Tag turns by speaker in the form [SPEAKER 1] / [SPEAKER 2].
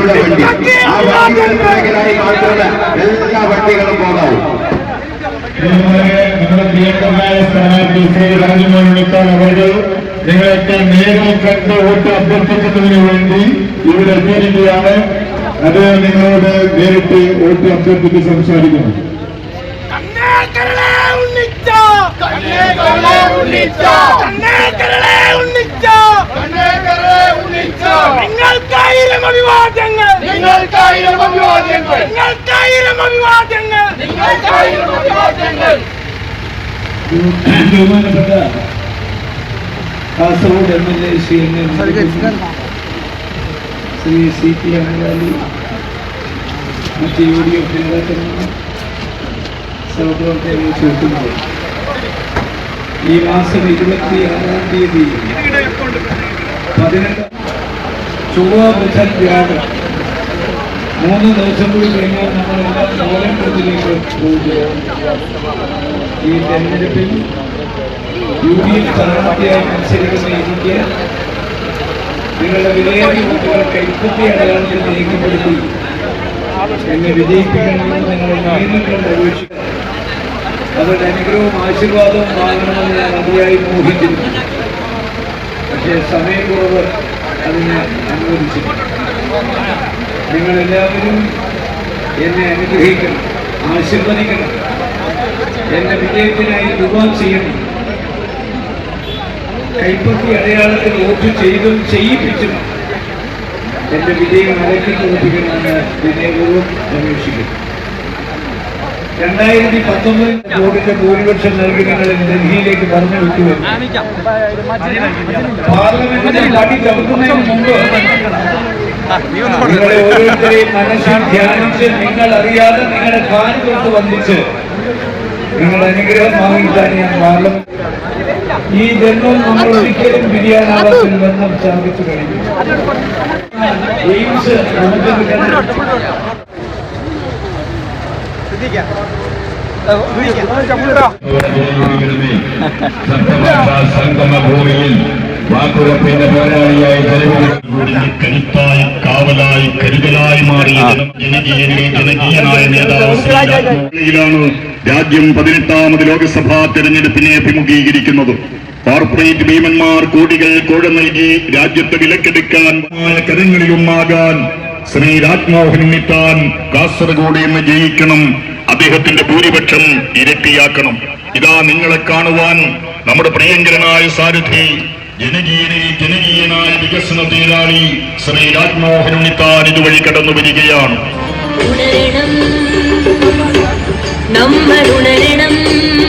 [SPEAKER 1] അവരുടെ വണ്ടി. ആ വണ്ടിയുടെ പിറകിലായി മാത്രമേ എല്ലാ വണ്ടികളും പോകാവൂ.
[SPEAKER 2] നമ്മുടെ പ്രിയങ്കരനായ സ്ഥാനാർത്ഥി ശ്രീ രാജമോഹൻ ഉണ്ണിത്താൻ അവർ നിങ്ങളൊക്കെ നേരിൽ കണ്ട് വോട്ട് അഭ്യർത്ഥിക്കുന്നതിന് വേണ്ടി ഇവിടെ എത്തിയിരിക്കുകയാണ്. അത് നിങ്ങളോട് നേരിട്ട് വോട്ട് അഭ്യർത്ഥിച്ച് സംസാരിക്കുന്നു.
[SPEAKER 3] ഉണ്ണിച്ച
[SPEAKER 4] കണ്ണേ കരളെ ഉണ്ണിച്ച
[SPEAKER 3] കണ്ണേ കരളെ ഉണ്ണിച്ച
[SPEAKER 4] കണ്ണേ കരളെ ഉണ്ണിച്ച
[SPEAKER 3] നിങ്ങൾക്കായിരം അഭിവാദ്യങ്ങൾ
[SPEAKER 4] നിങ്ങൾക്കായിരം അഭിവാദ്യങ്ങൾ.
[SPEAKER 3] നിങ്ങൾക്കായിരം അഭിവാദ്യങ്ങൾ.
[SPEAKER 4] നിങ്ങൾക്കായിരം അഭിവാദ്യങ്ങൾ.
[SPEAKER 5] ബഹുമാനപ്പെട്ട Kasaragod M L A Shri N Shri C P അംഗാലി മറ്റ് യു ഡി എഫ് നേതാക്കന്മാർ സഹപ്രവർത്തകരെ ഈ മാസം ഇരുപത്തി ആറാം തീയതി പതിനെട്ട് ചൊവ്വ ബുധൻ വ്യാഴം മൂന്ന് ദിവസം കൂടി കഴിഞ്ഞാൽ നമ്മളെല്ലാം നോലമ്പൂരിലേക്ക് പോവുകയാണ് ഈ തെരഞ്ഞെടുപ്പിൽ യു ഡി എഫ് സ്ഥാനാർത്ഥിയായി മത്സരിക്കുന്ന എനിക്ക് നിങ്ങളുടെ വിലയേറിയ വോട്ടുകൾ കൈപ്പറ്റി അടയാളത്തിൽ രേഖപ്പെടുത്തി എന്നെ വിജയിപ്പിക്കണമെന്ന് നിങ്ങളെ നേരിൽ കണ്ട് അപേക്ഷിക്കണം അവരുടെ അനുഗ്രഹവും ആശീർവാദവും വാങ്ങണമെന്ന് ഞാൻ അതിയായി മോഹിച്ചിരുന്നു പക്ഷേ സമയക്കുറവ് അതിനെ അനുവദിച്ചില്ല നിങ്ങളെല്ലാവരും എന്നെ അനുഗ്രഹിക്കണം ആശീർവദിക്കണം എന്റെ വിജയത്തിനായി ദുവാ ചെയ്യണം. കൈപ്പത്തി അടയാളത്തിൽ വോട്ട് ചെയ്തും ചെയ്യിപ്പിച്ചും എന്റെ വിജയം അലക്കി തോൽപ്പിക്കണമെന്ന് വിനയപൂർവം അന്വേഷിക്കുന്നു. രണ്ടായിരത്തി പത്തൊമ്പതിൽ വോട്ടിന്റെ ഭൂരിപക്ഷം നൽകി ഞങ്ങൾ ഡൽഹിയിലേക്ക് പറഞ്ഞു വെക്കുമെന്ന് പാർലമെന്റിന്റെ പടി ചവിട്ടുന്നതിന് മുമ്പ് നിങ്ങളെ ഓരോരുത്തരെയും മനസ്സിൽ ധ്യാനിച്ച് നിങ്ങൾ അറിയാതെ നിങ്ങളുടെ കാൽ തൊട്ട് വന്നിച്ച് നിങ്ങളുടെ അനുഗ്രഹം വാങ്ങിക്കാൻ ഞാൻ പാർലമെന്റ് ഈ ജന്മം നമ്മൾ ഒരിക്കലും പിരിയാനാവാത്തൊരു ബന്ധം സ്ഥാപിച്ചു കഴിഞ്ഞു എയിംസ് നമുക്ക്
[SPEAKER 2] സംഗമഭൂമിയിൽ വാക്കുറപ്പിന്റെ പോരാളിയായി കരുത്തായി കാവലായി കരുതലായി മാറിയ ജനകീയനായ നേതാവ് രാജ്യം പതിനെട്ടാമത് ലോക്സഭാ തെരഞ്ഞെടുപ്പിനെ അഭിമുഖീകരിക്കുന്നത്. കോർപ്പറേറ്റ് ഭീമന്മാർ കോടികൾ കോഴ നൽകി രാജ്യത്തെ വിലക്കെടുക്കാൻ കരങ്ങളിലുമാകാൻ ശ്രീ രാജ്മോഹൻ നിത്താൻ കാസർഗോഡ് എന്ന് ജയിക്കണം അദ്ദേഹത്തിന്റെ ഭൂരിപക്ഷം ഇരട്ടിയാക്കണം. ഇതാ നിങ്ങളെ കാണുവാൻ നമ്മുടെ പ്രിയങ്കരനായ സാരഥി ജനകീയനെ ജനകീയനായ വികസന തേരാളി ശ്രീ രാജ്മോഹൻ കടന്നു വരികയാണ്.
[SPEAKER 6] ഉണരണം. നമ്മൾ ഉണരണം.